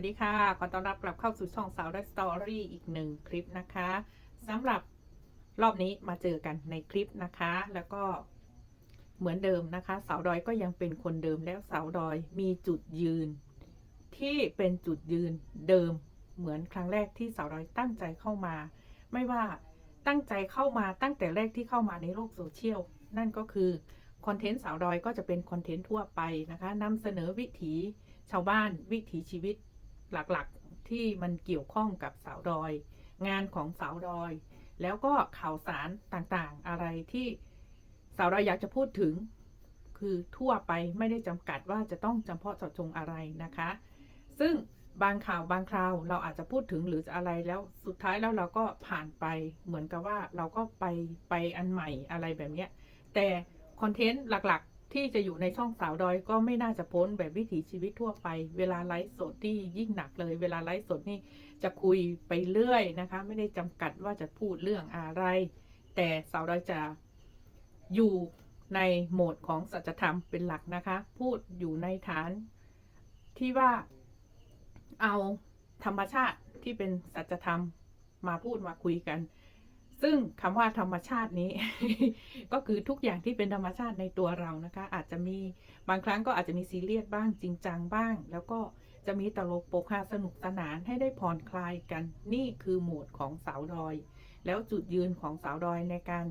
วัสดีค่ะ ขอต้อนรับกลับเข้าสู่ช่องสาวได้สตอรี่อีกหนึ่งคลิปนะคะสำหรับรอบนี้มาเจอกันในคลิปนะคะ แล้วก็เหมือนเดิมนะคะ สาวดอยก็ยังเป็นคนเดิมแล้วสาวดอยมีจุดยืน ที่เป็นจุดยืนเดิมเหมือนครั้งแรกที่สาวดอยตั้งใจเข้ามา ไม่ว่าตั้งใจเข้ามาตั้งแต่แรกที่เข้ามาในโลกโซเชียลนั่นก็คือคอนเทนต์สาวดอยก็จะเป็นคอนเทนต์ทั่วไปนะคะนำเสนอวิถีชาวบ้านวิถีชีวิต หลักๆที่มันเกี่ยวข้องกับสาวดอย งานของสาวดอย แล้วก็ข่าวสารต่างๆ อะไรที่สาวดอยอยากจะพูดถึง คือทั่วไปไม่ได้จำกัดว่าจะต้องจำเพาะเจาะจงอะไรนะคะ ซึ่งบางข่าวบางคราวเราอาจจะพูดถึงหรืออะไรแล้วสุดท้ายแล้วเราก็ผ่านไปเหมือนกับว่าเราก็ไปไปอันใหม่อะไรแบบนี้แต่คอนเทนต์หลักๆ ที่จะอยู่ในช่องสาวดอยก็ไม่น่าจะพ้นแบบวิถีชีวิตทั่วไป เวลาไลฟ์สดที่ยิ่งหนักเลย เวลาไลฟ์สดนี่จะคุยไปเรื่อยนะคะ ไม่ได้จำกัดว่าจะพูดเรื่องอะไร แต่สาวดอยจะอยู่ในโหมดของสัจธรรมเป็นหลักนะคะ พูดอยู่ในฐานที่ว่าเอาธรรมชาติที่เป็นสัจธรรมมาพูดมาคุยกัน ซึ่งคำว่าธรรมชาตินี้ ก็คือทุกอย่างที่เป็นธรรมชาติในตัวเรานะคะ อาจจะมีบางครั้งก็อาจจะมีซีเรียสบ้างจริงจังบ้าง แล้วก็จะมีตลกโปกฮาสนุกสนานให้ได้ผ่อนคลายกัน นี่คือโหมดของสาวดอย แล้วจุดยืนของสาวดอยในการ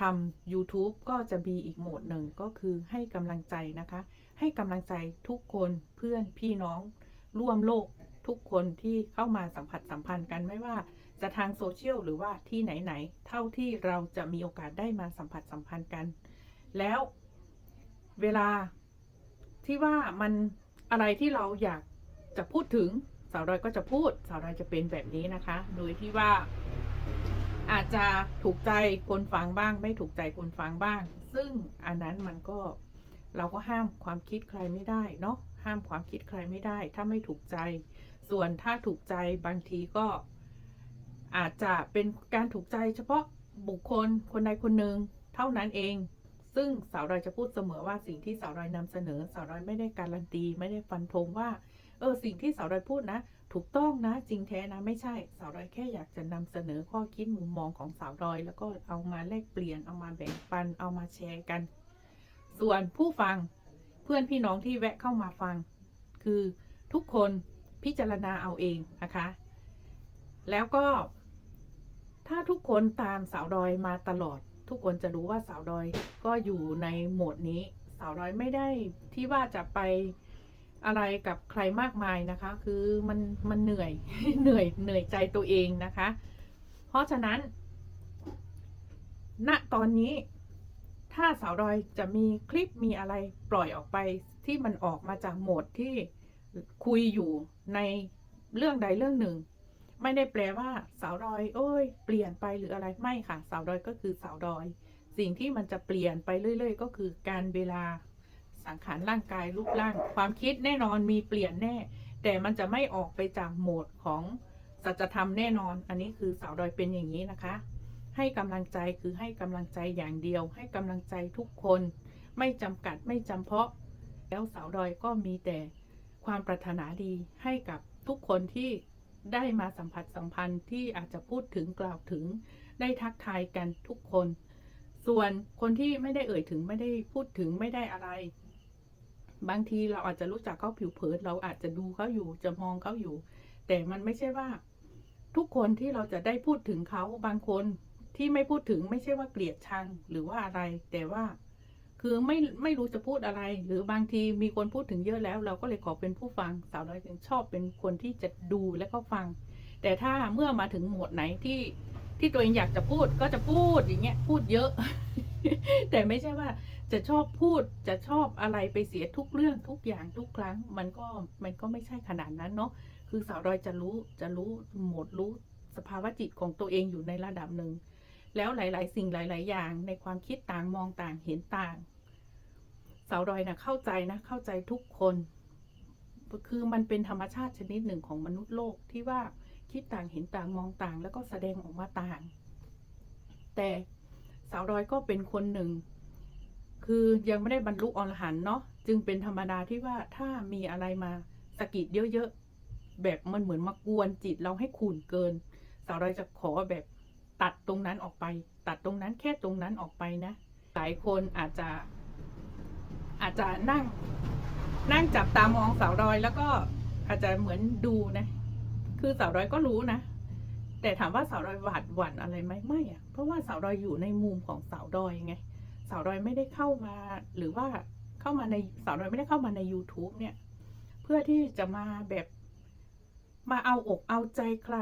ทำ YouTube ก็จะมีอีกโหมดหนึ่งก็คือให้กำลังใจนะคะ ให้กำลังใจทุกคนเพื่อนพี่น้อง ร่วมโลกทุกคนที่เข้ามาสัมผัสสัมพันธ์กันไม่ว่า จะทางโซเชียลหรือว่าที่ไหนๆเท่าที่เราจะมีโอกาสได้มาสัมผัสสัมพันธ์กัน แล้วเวลาที่ว่ามันอะไรที่เราอยากจะพูดถึงสาวดอยก็จะพูดสาวดอยจะเป็นแบบนี้นะคะ โดยที่ว่าอาจจะถูกใจคนฟังบ้าง ไม่ถูกใจคนฟังบ้าง ซึ่งอันนั้นมันก็เราก็ห้ามความคิดใครไม่ได้เนาะห้ามความคิดใครไม่ได้ ถ้าไม่ถูกใจ ส่วนถ้าถูกใจบางทีก็ อาจจะเป็นการถูกใจเฉพาะบุคคลคนใดคนหนึ่งเท่านั้นเอง ซึ่งสาวดอยจะพูดเสมอว่าสิ่งที่สาวดอยนำเสนอ สาวดอยไม่ได้การันตี ไม่ได้ฟันธงว่า เออสิ่งที่สาวดอยพูดนะ ถูกต้องนะ จริงแท้นะไม่ใช่ สาวดอยแค่อยากจะนำเสนอข้อคิดมุมมองของสาวดอย แล้วก็เอามาแลกเปลี่ยนเอามาแบ่งปันเอามาแชร์กัน ส่วนผู้ฟังเพื่อนพี่น้องที่แวะเข้ามาฟัง คือทุกคนพิจารณาเอาเองนะคะ แล้วก็ ถ้าทุกคนตามสาวดอยมาตลอด ทุกคนจะรู้ว่าสาวดอยก็อยู่ในโหมดนี้ สาวดอยไม่ได้ที่ว่าจะไปอะไรกับใครมากมายนะคะ คือมันมันเหนื่อยเหนื่อยเหนื่อยใจตัวเองนะคะ เพราะฉะนั้น ณตอนนี้ ถ้าสาวดอยจะมีคลิปมีอะไรปล่อยออกไปที่มันออกมาจากโหมดที่คุยอยู่ในเรื่องใดเรื่องหนึ่ง ไม่ได้แปลว่าสาวดอยเอ้ย เปลี่ยนไปหรืออะไรไม่ค่ะสาวดอยก็คือสาวดอย สิ่งที่มันจะเปลี่ยนไปเรื่อย ๆ ก็คือการเวลาสังขารร่างกายรูปร่าง ความคิดแน่นอนมีเปลี่ยนแน่ แต่มันจะไม่ออกไปจากโหมดของสัจธรรมแน่นอน อันนี้คือสาวดอยเป็นอย่างนี้นะคะ ให้กำลังใจคือให้กำลังใจอย่างเดียว ให้กำลังใจทุกคน ไม่จำกัดไม่จำเพาะ แล้วสาวดอยก็มีแต่ความปรารถนาดีให้กับทุกคนที่ ได้มาสัมผัสสัมพันธ์ที่อาจจะพูดถึงกล่าวถึง ได้ทักทายกันทุกคน ส่วนคนที่ไม่ได้เอ่ยถึงไม่ได้พูดถึงไม่ได้อะไร บางทีเราอาจจะรู้จักเขาผิวเผินเราอาจจะดูเขาอยู่จะมองเขาอยู่ แต่มันไม่ใช่ว่า ทุกคนที่เราจะได้พูดถึงเขาบางคนที่ไม่พูดถึงไม่ใช่ว่าเกลียดชังหรือว่าอะไร แต่ว่า คือไม่ไม่รู้จะพูดอะไร หรือบางทีมีคนพูดถึงเยอะแล้ว เราก็เลยขอเป็นผู้ฟังสาวน้อยถึงชอบเป็นคนที่จะดูและก็ฟัง แต่ถ้าเมื่อมาถึงโหมดไหนที่ที่ตัวเองอยากจะพูดก็จะพูดอย่างเงี้ยพูดเยอะ แต่ไม่ใช่ว่าจะชอบพูดจะชอบอะไรไปเสียทุกเรื่องทุกอย่างทุกครั้ง มันก็มันก็ไม่ใช่ขนาดนั้นเนาะคือสาวดอยจะรู้จะรู้โหมดรู้สภาวะจิตของตัวเองอยู่ในระดับหนึ่งแล้วหลาย ๆ สิ่งหลาย ๆ อย่างในความคิดต่างมองต่างเห็นต่าง สาวดอยนะเข้าใจนะเข้าใจทุกคน คือมันเป็นธรรมชาติชนิดหนึ่งของมนุษย์โลกที่ว่าคิดต่างเห็นต่างมองต่าง แล้วก็แสดงออกมาต่าง แต่สาวดอยก็เป็นคนหนึ่ง คือยังไม่ได้บรรลุอรหันต์เนาะจึงเป็นธรรมดาที่ว่าถ้ามีอะไรมาสะกิดเยอะๆแบบมันเหมือนมากวนจิตเราให้ขุ่นเกิน สาวดอยจะขอแบบตัดตรงนั้นออกไป ตัดตรงนั้นแค่ตรงนั้นออกไปนะหลายคนอาจจะ อาจจะนั่ง นั่งจับตามองสาวดอยแล้วก็อาจจะเหมือนดูนะ คือสาวดอยก็รู้นะ แต่ถามว่าสาวดอยหวาดหวั่นอะไรไหมไม่อะเพราะว่าสาวดอยอยู่ในมุมของสาวดอยไง สาวดอยไม่ได้เข้ามา หรือว่าเข้ามาในสาวดอยไม่ได้เข้ามาใน YouTube เนี่ย เพื่อที่จะมาแบบมาเอาอกเอาใจใคร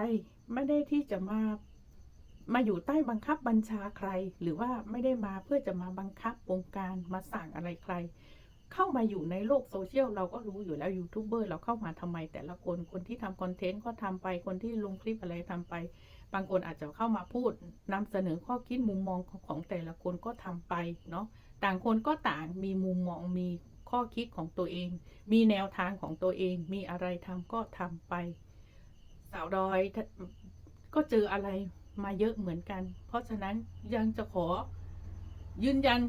ไม่ได้ที่จะมามาอยู่ใต้บังคับบัญชาใคร หรือว่าไม่ได้มาเพื่อจะมาบังคับวงการมาสั่งอะไรใคร เข้ามาอยู่ในโลกโซเชียลเราก็รู้อยู่แล้วยูทูบเบอร์เราเข้ามาทำไม แต่ละคนคนที่ทำคอนเทนต์ก็ทำไปคนที่ลงคลิปอะไรทำไป บางคนอาจจะเข้ามาพูดนำเสนอข้อคิดมุมมองของของแต่ละคนก็ทำไปเนาะต่างคนก็ต่างมีมุมมองมีข้อคิดของตัวเอง มีแนวทางของตัวเอง มีอะไรทำก็ทำไป สาวดอยก็เจออะไรมาเยอะเหมือนกัน เพราะฉะนั้นยังจะขอยืนยัน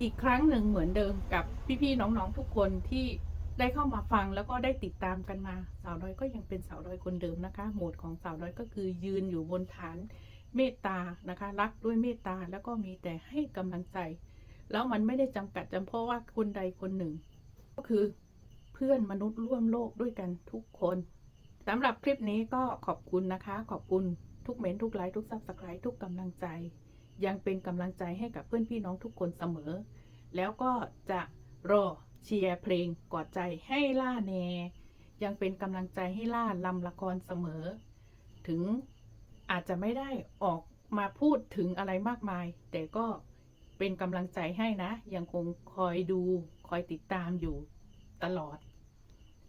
อีกครั้งหนึ่งเหมือนเดิมกับพี่ๆน้องๆทุกคนที่ได้เข้ามาฟังแล้วก็ได้ติดตามกันมา สาวดอยก็ยังเป็นสาวดอยคนเดิมนะคะ โหมดของสาวดอยก็คือยืนอยู่บนฐานเมตตานะคะ รักด้วยเมตตาแล้วก็มีแต่ให้กำลังใจ แล้วมันไม่ได้จำกัดจำเพาะว่าคนใดคนหนึ่ง ก็คือเพื่อนมนุษย์ร่วมโลกด้วยกันทุกคนสำหรับคลิปนี้ก็ขอบคุณนะคะ ขอบคุณทุกเมนต์ทุกไลค์ทุกซับสไครต์ทุกกำลังใจ ยังเป็นกำลังใจให้กับเพื่อนพี่น้องทุกคนเสมอ แล้วก็จะรอเชียร์เพลงกอดใจให้ล่าแน ยังเป็นกำลังใจให้ล่าลำละครเสมอ ถึงอาจจะไม่ได้ออกมาพูดถึงอะไรมากมาย แต่ก็เป็นกำลังใจให้นะ ยังคงคอยดูคอยติดตามอยู่ตลอด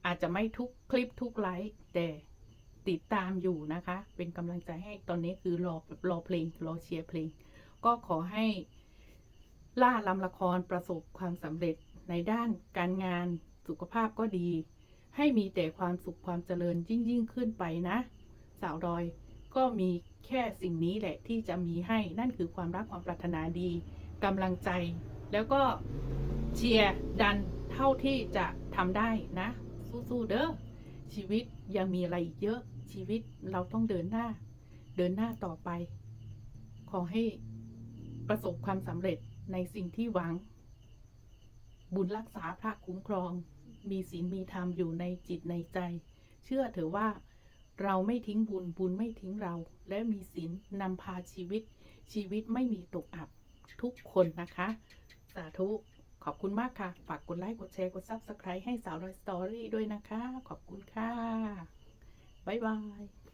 อาจจะไม่ทุกคลิปทุกไลค์แต่ติดตามอยู่นะคะ เป็นกำลังใจให้ตอนนี้คือรอรอเพลงรอเชียร์เพลง ก็ขอให้ล่าลำละครประสบความสำเร็จในด้านการงานสุขภาพก็ดี ให้มีแต่ความสุขความเจริญยิ่งยิ่งขึ้นไปนะ สาวดอยก็มีแค่สิ่งนี้แหละที่จะมีให้นั่นคือความรักความปรารถนาดีกำลังใจ แล้วก็เชียร์ดันเท่าที่จะทำได้นะ สู้ๆเด้อชีวิตยังมีอะไรอีกเยอะชีวิตเราต้องเดินหน้า เดินหน้าต่อไป ขอให้ ประสบความสำเร็จในสิ่งที่หวัง บุญรักษาพระคุ้มครอง มีศีลมีธรรมอยู่ในจิตในใจ เชื่อเถอะว่า เราไม่ทิ้งบุญบุญไม่ทิ้งเรา และมีศีลนำพาชีวิต ชีวิตไม่มีตกอับทุกคนนะคะ สาธุ ขอบคุณมากค่ะ ฝากกดไลค์ กดแชร์ กด Subscribe ให้สาวรอยสตอรี่ด้วยนะคะ ขอบคุณค่ะ บ๊ายบาย